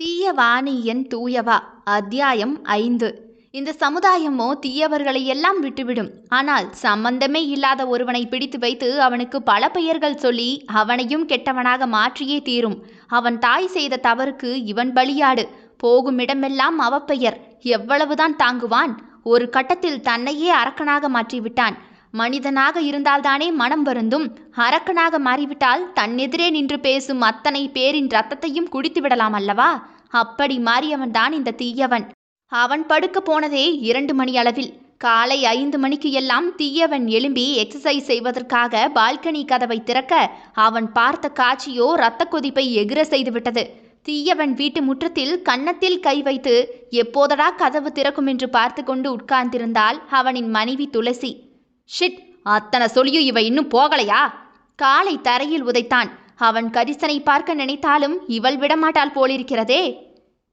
தீய வாணியன் தூயவா? அத்தியாயம் ஐந்து. இந்த சமுதாயமோ தீயவர்களை எல்லாம் விட்டுவிடும். ஆனால் சம்பந்தமே இல்லாத ஒருவனை பிடித்து வைத்து அவனுக்கு பல பெயர்கள் சொல்லி அவனையும் கெட்டவனாக மாற்றியே தீரும். அவன் தாய் செய்த தவறுக்கு இவன் பலியாடு. போகும் இடமெல்லாம் அவப்பெயர். எவ்வளவுதான் தாங்குவான்? ஒரு கட்டத்தில் தன்னையே அரக்கனாக மாற்றிவிட்டான். மனிதனாக இருந்தால்தானே மனம் வருந்தும். அரக்கனாக மாறிவிட்டால் தன்னெதிரே நின்று பேசும் அத்தனை பேரின் ரத்தத்தையும் குடித்து விடலாம் அல்லவா? அப்படி மாறியவன்தான் இந்த தீயவன். அவன் படுக்க போனதே இரண்டு மணி அளவில். காலை ஐந்து மணிக்கு எல்லாம் தீயவன் எழும்பி எக்ஸசைஸ் செய்வதற்காக பால்கனி கதவை திறக்க அவன் பார்த்த காட்சியோ இரத்த கொதிப்பை எகிர செய்துவிட்டது தீயவன் வீட்டு முற்றத்தில் கன்னத்தில் கை வைத்து எப்போதடா கதவு திறக்கும்? என்று பார்த்து கொண்டு உட்கார்ந்திருந்தாள் அவனின் மனைவி துளசி. ஷிட் அத்தனை சொல்லியும் இவ இன்னும் போகலையா? காலை தரையில் உதைத்தான். அவன் கரிசனை பார்க்க நினைத்தாலும் இவள் விடமாட்டாள் போலிருக்கிறதே.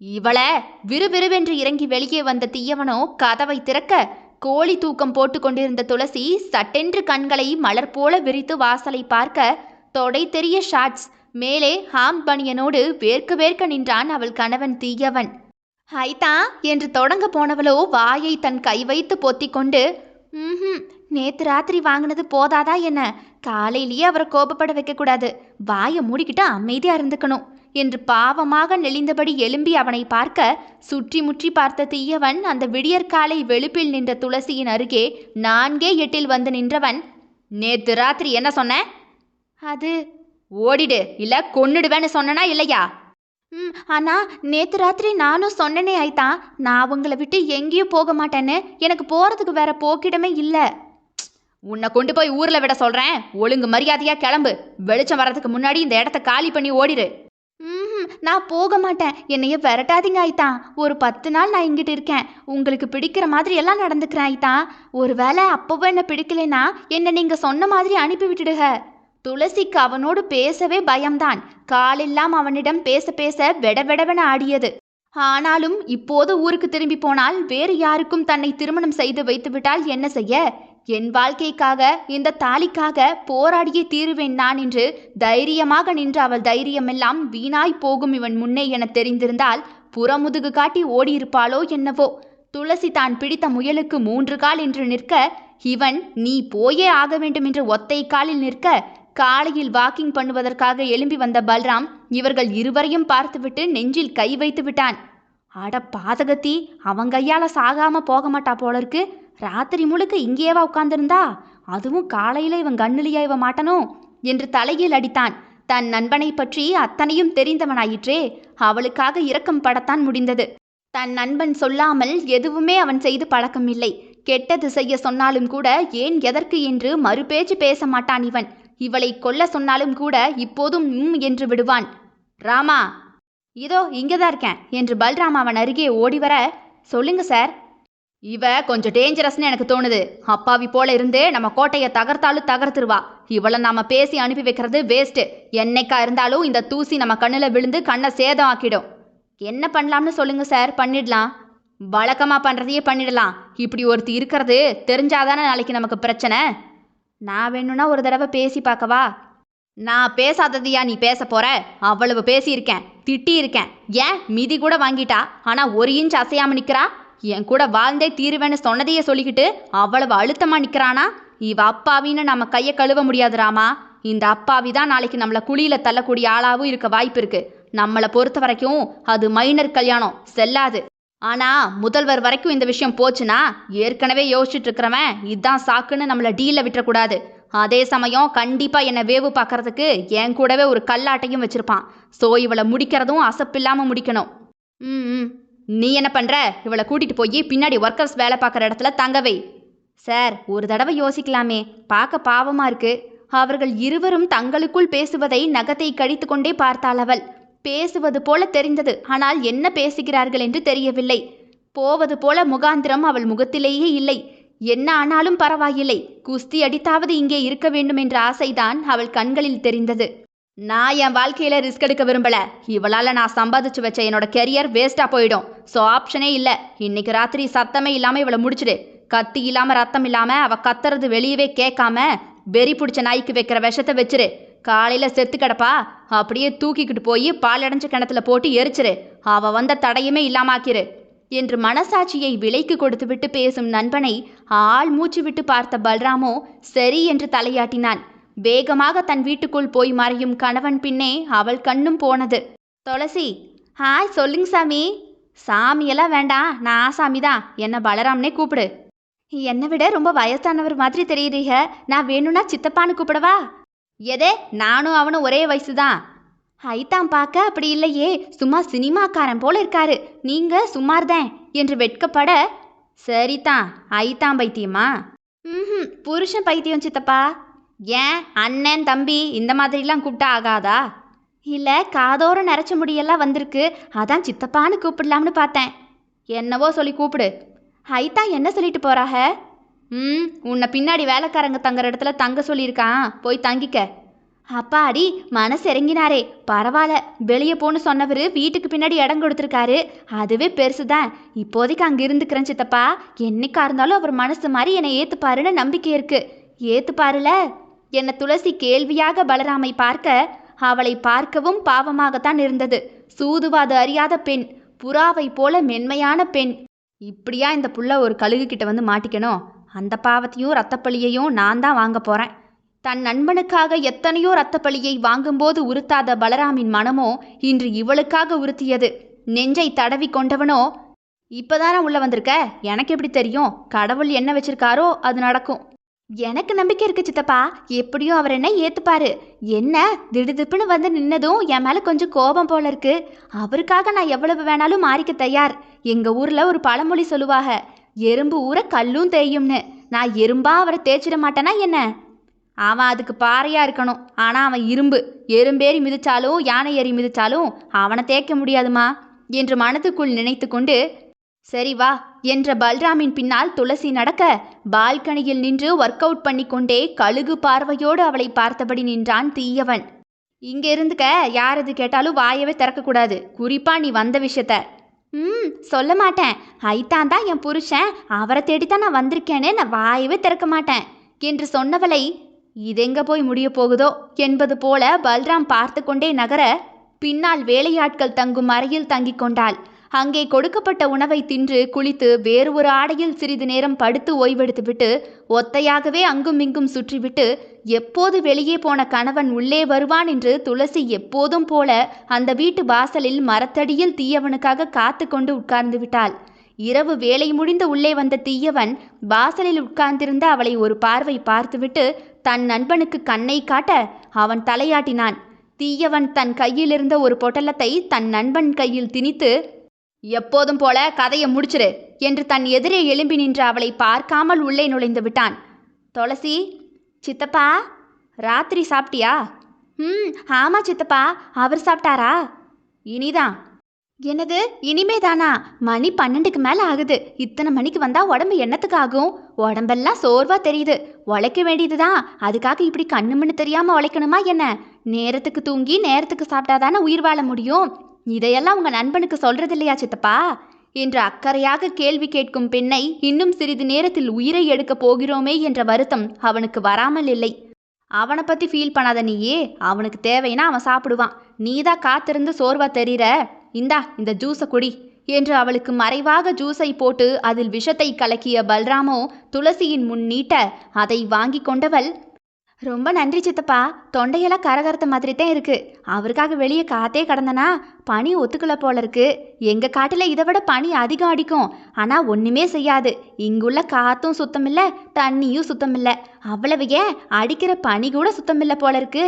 இவள விறுவிறுவென்று இறங்கி வெளியே வந்த தீயவனோ கதவை திறக்க கோழி தூக்கம் போட்டு கொண்டிருந்த துளசி சட்டென்று கண்களை மலர் போல விரித்து வாசலை பார்க்க தொடை தெரிய ஷார்ட்ஸ் மேலே ஹாம் பனியனோடு வேர்க்க வேர்க்க நின்றான் அவள் கணவன் தீயவன். ஹைதா! என்று தொடங்க போனவளோ வாயை தன் கை வைத்து பொத்திக்கொண்டு ம் நேத்து ராத்திரி வாங்கினது போதாதா என்ன? காலையிலேயே அவரை கோபப்பட வைக்கக்கூடாது. வாயை மூடிக்கிட்டு அமைதியாக இருந்துக்கணும். என்று பாவமாக நெளிந்தபடி எழும்பி அவனை பார்க்க சுற்றி முற்றி பார்த்த தீயவன் அந்த விடியற்காலை வெளுப்பில் நின்ற துளசியின் அருகே நான்கே எட்டில் வந்து நின்றவன் நேத்து ராத்திரி என்ன சொன்ன? அது ஓடிடு இல்ல கொன்னுடுவேன்னு சொன்னனா இல்லையா? ம் ஆனா நேத்து ராத்திரி நானும் சொன்னனே ஆயிட்டான் நான் உங்களை விட்டு எங்கேயும் போக மாட்டேன்னு எனக்கு போறதுக்கு வேற போக்கிடமே இல்லை. உன்னை கொண்டு போய் ஊர்ல விட சொல்றேன். ஒழுங்கு மரியாதையா கிளம்பு. வெளிச்சம் வர்றதுக்கு முன்னாடி இந்த இடத்த காலி பண்ணி ஓடிடு ம் நான் போக மாட்டேன். என்னைய விரட்டாதீங்க ஆயிட்டா ஒரு பத்து நாள் நான் இங்கிட்டு இருக்கேன். உங்களுக்கு பிடிக்கிற மாதிரி எல்லாம் நடந்துக்கிறேன் ஆயிட்டா ஒருவேளை அப்பவும் என்ன பிடிக்கலைன்னா என்னை நீங்க சொன்ன மாதிரி அனுப்பி விட்டுடுக துளசிக்கு அவனோடு பேசவே பயம்தான். காலெல்லாம் அவனிடம் பேச பேச வெடவெடவென ஆடியது. ஆனாலும் இப்போது ஊருக்கு திரும்பி போனால் வேறு யாருக்கும் தன்னை திருமணம் செய்து வைத்துவிட்டால் என்ன செய்ய? என் வாழ்க்கைக்காக இந்த தாலிக்காக போராடியே தீருவேன் நான் என்று தைரியமாக நின்ற அவள் தைரியமெல்லாம் வீணாய் போகும் இவன் முன்னே என தெரிந்திருந்தால் புறமுதுகு காட்டி ஓடியிருப்பாளோ என்னவோ. துளசி தான் பிடித்த முயலுக்கு மூன்று கால் என்று நிற்க இவன் நீ போயே ஆக வேண்டும் என்று ஒத்தை காலில் நிற்க காலையில் வாக்கிங் பண்ணுவதற்காக எழும்பி வந்த பல்ராம் இவர்கள் இருவரையும் பார்த்துவிட்டு நெஞ்சில் கை வைத்து விட்டான். அட பாதகத்தி அவன் கையால சாகாம போக மாட்டா போல இருக்கு. ராத்திரி முழுக்க இங்கேவா உட்கார்ந்திருந்தா? அதுவும் காலையில் இவன் கண்ணிலியா இவன் மாட்டனோ? என்று தலையில் அடித்தான். தன் நண்பனை பற்றி அத்தனையும் தெரிந்தவனாயிற்றே. அவளுக்காக இரக்கம் படத்தான் முடிந்தது. தன் நண்பன் சொல்லாமல் எதுவுமே அவன் செய்து பழக்கம் இல்லை கெட்டது செய்ய சொன்னாலும் கூட ஏன் எதற்கு என்று மறுபேச்சு பேச மாட்டான் இவன். இவளை கொல்ல சொன்னாலும் கூட இப்போதும் உம் என்று விடுவான். ராமா இதோ இங்கதான் இருக்கேன் என்று பல்ராம் அவன் அருகே ஓடி வர சொல்லுங்க சார். இவ கொஞ்சம் டேஞ்சரஸ்னு எனக்கு தோணுது. அப்பாவி போல இருந்தே நம்ம கோட்டையை தகர்த்தாலும் தகர்த்துருவா. இவளை நாம பேசி அனுப்பி வைக்கிறது வேஸ்ட் என்னைக்கா இருந்தாலும் இந்த தூசி நம்ம கண்ணில் விழுந்து கண்ணை சேதம் ஆக்கிடும் என்ன பண்ணலாம்னு சொல்லுங்க சார் பண்ணிடலாம். வழக்கமாக பண்ணுறதையே பண்ணிடலாம். இப்படி ஒருத்தி இருக்கிறது தெரிஞ்சாதானே நாளைக்கு நமக்கு பிரச்சனை? நான் வேணும்னா ஒரு தடவை பேசி பார்க்கவா? நான் பேசாததையா நீ பேச போற? அவ்வளவு பேசியிருக்கேன். திட்டியிருக்கேன். ஏன்? மிதி கூட வாங்கிட்டா. ஆனா ஒரு இன்ச் அசையாம நிக்கிறா? என் கூட வாழ்ந்தே தீருவேன்னு சொன்னதையே சொல்லிக்கிட்டு அவ்வளவு அழுத்தமா நிக்கிறானா? இவ அப்பாவின்னு நம்ம கையை கழுவ முடியாது ராமா. இந்த அப்பாவி தான் நாளைக்கு நம்மளை குழியில தள்ளக்கூடிய ஆளாவும் இருக்க வாய்ப்பு இருக்கு. நம்மளை பொறுத்த வரைக்கும் அது மைனர் கல்யாணம் செல்லாது. ஆனா முதல்வர் வரைக்கும் இந்த விஷயம் போச்சுன்னா ஏற்கனவே யோசிச்சுட்டு இருக்கிறவன் இதான் சாக்குன்னு நம்மளை டீல விட்டுறக்கூடாது. அதே சமயம் கண்டிப்பா என்னை வேவு பார்க்கறதுக்கு என் கூடவே ஒரு கல்லாட்டையும் வச்சிருப்பான். ஸோ இவளை முடிக்கிறதும் அசப்பில்லாம முடிக்கணும். ம் ம். நீ என்ன பண்ற? இவளை கூட்டிட்டு போய் பின்னாடி ஒர்க்கர்ஸ் வேலை பார்க்குற இடத்துல தங்கவை சார் ஒரு தடவை யோசிக்கலாமே. பார்க்க பாவமா இருக்கு. அவர்கள் இருவரும் தங்களுக்குள் பேசுவதை நகத்தை கடித்து கொண்டே பார்த்தாள் அவள். பேசுவது போல தெரிந்தது. ஆனால் என்ன பேசுகிறார்கள் என்று தெரியவில்லை. போவது போல முகாந்திரம் அவள் முகத்திலேயே இல்லை. என்ன ஆனாலும் பரவாயில்லை. குஸ்தி அடித்தாவது இங்கே இருக்க வேண்டும் என்ற ஆசைதான் அவள் கண்களில் தெரிந்தது. நான் என் வாழ்க்கையில ரிஸ்க் எடுக்க விரும்பல. இவளால நான் சம்பாதிச்சு வச்ச என்னோட கெரியர் வேஸ்ட்டாக போயிடும். ஸோ ஆப்ஷனே இல்ல. இன்னைக்கு ராத்திரி சத்தமே இல்லாம இவளை முடிச்சிடு. கத்தி இல்லாமல் ரத்தம் இல்லாம அவ கத்துறது வெளியவே கேட்காம வெறி பிடிச்ச நாய்க்கு வைக்கிற விஷத்தை வச்சிரு. காலையில் செத்து கிடப்பா. அப்படியே தூக்கிக்கிட்டு போய் பால் அடைஞ்ச கிணத்துல போட்டு எரிச்சிரு. அவ வந்த தடையுமே இல்லாமாக்கிரு. என்று மனசாட்சியை விலைக்கு கொடுத்துவிட்டு பேசும் நண்பனை ஆள் மூச்சு விட்டு பார்த்த பல்ராமோ சரி என்று தலையாட்டினான். வேகமாக தன் வீட்டுக்குள் போய் மறையும் கணவன் பின்னே அவள் கண்ணும் போனது. துளசி ஹாய் சொல்லுங்க சாமி. சாமியெல்லாம் வேண்டாம் நான் ஆசாமி தான் என்னை பலராம்னே கூப்பிடு. என்னை விட ரொம்ப வயசானவர் மாதிரி தெரியுறீங்க நான் வேணும்னா சித்தப்பான்னு கூப்பிடவா? எதே நானும் அவனும் ஒரே வயசு தான் ஐத்தான் பார்க்க அப்படி இல்லையே. சும்மா சினிமாக்காரன் போல இருக்காரு. நீங்க சுமார்தான். என்று வெட்கப்பட சரிதான். ஐத்தாம் பைத்தியமா? ம் புருஷன் பைத்தியம் சித்தப்பா. ஏன் அண்ணன் தம்பி இந்த மாதிரிலாம் கூப்பிட்டா ஆகாதா? இல்லை காதோர நரைச்ச முடியெல்லாம் வந்திருக்கு. அதான் சித்தப்பான்னு கூப்பிடலாம்னு பார்த்தேன். என்னவோ சொல்லி கூப்பிடு. ஐத்தா என்ன சொல்லிட்டு போறாக? ம் உன்னை பின்னாடி வேலைக்காரங்க தங்குற இடத்துல தங்க சொல்லியிருக்கான். போய் தங்கிக்க. அப்பாடி மனசு இறங்கினாரே. பரவாயில்ல வெளியே போன்னு சொன்னவர் வீட்டுக்கு பின்னாடி இடம் கொடுத்துருக்காரு. அதுவே பெருசு தான் இப்போதைக்கு அங்கே இருந்துக்கிறேன் சித்தப்பா. என்னைக்கா இருந்தாலும் அவர் மனசு மாதிரி என்னை ஏற்றுப்பாருன்னு நம்பிக்கை இருக்குது ஏற்றுப்பாருல என்னை துளசி கேள்வியாக பலராமை பார்க்க அவளை பார்க்கவும் பாவமாகத்தான் இருந்தது. சூதுவாது அறியாத பெண் புறாவை போல மென்மையான பெண். இப்படியா இந்த புள்ள ஒரு கழுகு கிட்ட வந்து மாட்டிக்கணும் அந்த பாவத்தையும் ரத்தப்பழியையும் நான் தான் வாங்க போறேன். தன் நண்பனுக்காக எத்தனையோ ரத்தப்பழியை வாங்கும்போது உறுத்தாத பலராமின் மனமோ இன்று இவளுக்காக உறுத்தியது. நெஞ்சை தடவி கொண்டவனோ? இப்பதானே உள்ள வந்திருக்க? எனக்கு எப்படி தெரியும்? கடவுள் என்ன வச்சிருக்காரோ அது நடக்கும். எனக்கு நம்பிக்கை இருக்கு சித்தப்பா. எப்படியோ அவர் என்ன ஏத்துப்பாரு. என்ன திடுதிப்புன்னு வந்து நின்னதும் என் மேல கொஞ்சம் கோபம் போல இருக்கு. அவருக்காக நான் எவ்வளவு வேணாலும் மாறிக்க தயார். எங்க ஊர்ல ஒரு பழமொழி சொல்லுவாங்க எறும்பு ஊற கல்லும் தேயும்னு. நான் எறும்பா அவரை தேய்ச்சிட மாட்டேனா என்ன? அவன் அதுக்கு பாறையா இருக்கணும். ஆனா அவன் இரும்பு. எறும்பேறி மிதிச்சாலும் யானை ஏறி மிதிச்சாலும் அவனை தேய்க்க முடியாதுமா? என்று மனதுக்குள் நினைத்து கொண்டு சரி வா என்ற பல்ராமின் பின்னால் துளசி நடக்க பால்கனியில் நின்று ஒர்க் அவுட் பண்ணிக்கொண்டே கழுகு பார்வையோடு அவளை பார்த்தபடி நின்றான் தீயவன். இங்கே இருந்துக்க யார் எது கேட்டாலும் வாயவே திறக்கக்கூடாது குறிப்பா நீ வந்த விஷயத்த. ம் சொல்ல மாட்டேன். ஐத்தான் தான் என் புருஷன். அவரை தேடித்தான் நான் வந்திருக்கேனே நான் வாயவே திறக்க மாட்டேன் என்று சொன்னவளை இதெங்க போய் முடிய போகுதோ? என்பது போல பல்ராம் பார்த்து கொண்டே நகர பின்னால் வேலையாட்கள் தங்கும் அறையில் தங்கிக் கொண்டாள். அங்கே கொடுக்கப்பட்ட உணவை தின்று குளித்து வேறு ஒரு ஆடையில் சிறிது நேரம் படுத்து ஓய்வெடுத்துவிட்டு ஒத்தையாகவே அங்கும் இங்கும் சுற்றிவிட்டு எப்போது வெளியே போன கணவன் உள்ளே வருவான் என்று துளசி எப்போதும் போல அந்த வீட்டு வாசலில் மரத்தடியில் தீயவனுக்காக காத்து கொண்டு உட்கார்ந்து விட்டாள். இரவு வேலை முடிந்து உள்ளே வந்த தீயவன் வாசலில் உட்கார்ந்திருந்த அவளை ஒரு பார்வை பார்த்துவிட்டு தன் நண்பனுக்கு கண்ணை காட்ட அவன் தலையாட்டினான். தீயவன் தன் கையிலிருந்த ஒரு பொட்டலத்தை தன் நண்பன் கையில் திணித்து எப்போதும் போல கதையை முடிச்சிரு என்று தன் எதிரே எழும்பி நின்ற அவளை பார்க்காமல் உள்ளே நுழைந்து விட்டான். துளசி சித்தப்பா ராத்திரி சாப்பிட்டியா? ம் ஆமா சித்தப்பா அவர் சாப்பிட்டாரா? இனிதான். என்னது இனிமே தானா மணி பன்னெண்டுக்கு மேலே ஆகுது. இத்தனை மணிக்கு வந்தா உடம்பு என்னத்துக்கு ஆகும் உடம்பெல்லாம் சோர்வா தெரியுது. உழைக்க வேண்டியதுதான். அதுக்காக இப்படி கண்ணு மண்ணு தெரியாம உழைக்கணுமா என்ன? நேரத்துக்கு தூங்கி நேரத்துக்கு சாப்பிட்டாதானே உயிர் வாழ முடியும்? இதையெல்லாம் உங்க நண்பனுக்கு சொல்றது இல்லையா சித்தப்பா? என்று அக்கறையாக கேள்வி கேட்கும் பெண்ணை இன்னும் சிறிது நேரத்தில் உயிரை எடுக்கப் போகிறோமே என்ற வருத்தம் அவனுக்கு வராமல் இல்லை. அவனை பத்தி ஃபீல் பண்ணாத நீயே அவனுக்கு தேவைன்னா அவன் சாப்பிடுவான். நீதான் காத்திருந்து சோர்வா தெரிகிற இந்தா இந்த ஜூஸை குடி என்று அவளுக்கு மறைவாக ஜூஸை போட்டு அதில் விஷத்தை கலக்கிய பல்ராமோ துளசியின் முன் நீட்ட அதை வாங்கி கொண்டவள் ரொம்ப நன்றி சித்தப்பா. தொண்டையெல்லாம் கரகரத்த மாதிரி தான் இருக்கு. அவருக்காக வெளியே காத்தே கடந்தனா பனி ஒத்துக்கல போல இருக்கு எங்க காட்டுல இதை விட பனி அதிகம் அடிக்கும். ஆனா ஒண்ணுமே செய்யாது. இங்குள்ள காத்தும் சுத்தமில்ல தண்ணியும் சுத்தமில்ல. அவ்வளவு ஏன் அடிக்கிற பனி கூட சுத்தமில்ல போல இருக்கு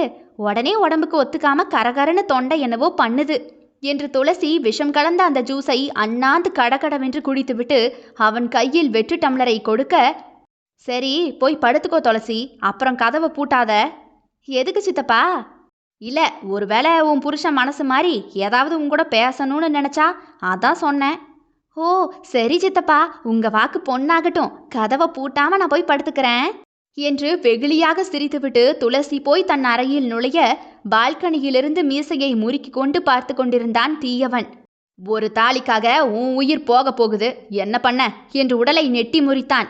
உடனே உடம்புக்கு ஒத்துக்காம கரகரன்னு தொண்டை என்னவோ பண்ணுது. என்று துளசி விஷம் கலந்த அந்த ஜூஸை அண்ணாந்து கடகடவென்று குடித்துவிட்டு அவன் கையில் வெற்று டம்ளரை கொடுக்க சரி போய் படுத்துக்கோ துளசி. அப்புறம் கதவை பூட்டாத. எதுக்கு சித்தப்பா? இல்லை ஒருவேளை உன் புருஷன் மனசு மாதிரி ஏதாவது உன் கூட பேசணும்னு நினச்சா அதான் சொன்னேன். ஓ சரி சித்தப்பா உங்கள் வாக்கு பொண்ணாகட்டும். கதவை பூட்டாமல் நான் போய் படுத்துக்கிறேன். என்று வெகுளியாக சிரித்துவிட்டு துளசி போய் தன் அறையில் நுழைய பால்கனியிலிருந்து மீசையை முறுக்கி கொண்டு பார்த்து கொண்டிருந்தான் தீயவன். ஒரு தாலிக்காக உன் உயிர் போக போகுது. என்ன பண்ண? என்று உடலை நெட்டி முறித்தான்.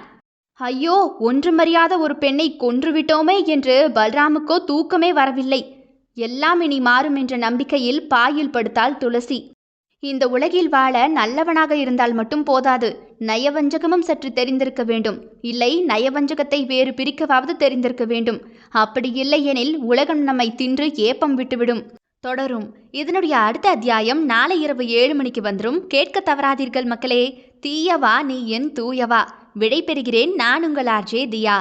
ஐயோ ஒன்றுமறியாத ஒரு பெண்ணை கொன்றுவிட்டோமே என்று பல்ராமுக்கோ தூக்கமே வரவில்லை. எல்லாம் இனி மாறும் என்ற நம்பிக்கையில் பாயில் படுத்தாள் துளசி. இந்த உலகில் வாழ நல்லவனாக இருந்தால் மட்டும் போதாது. நயவஞ்சகமும் சற்று தெரிந்திருக்க வேண்டும். இல்லை நயவஞ்சகத்தை வேறு பிரிக்கவாவது தெரிந்திருக்க வேண்டும். அப்படி இல்லை எனில் உலகம் நம்மை தின்று ஏப்பம் விட்டுவிடும். தொடரும். இதனுடைய அடுத்த அத்தியாயம் நாளை இரவு ஏழு மணிக்கு வந்துடும் கேட்க தவறாதீர்கள் மக்களே. தீயவா நீ என் தூயவா. விடைபெறுகிறேன். நான் உங்கள் ஆர்ஜே தியா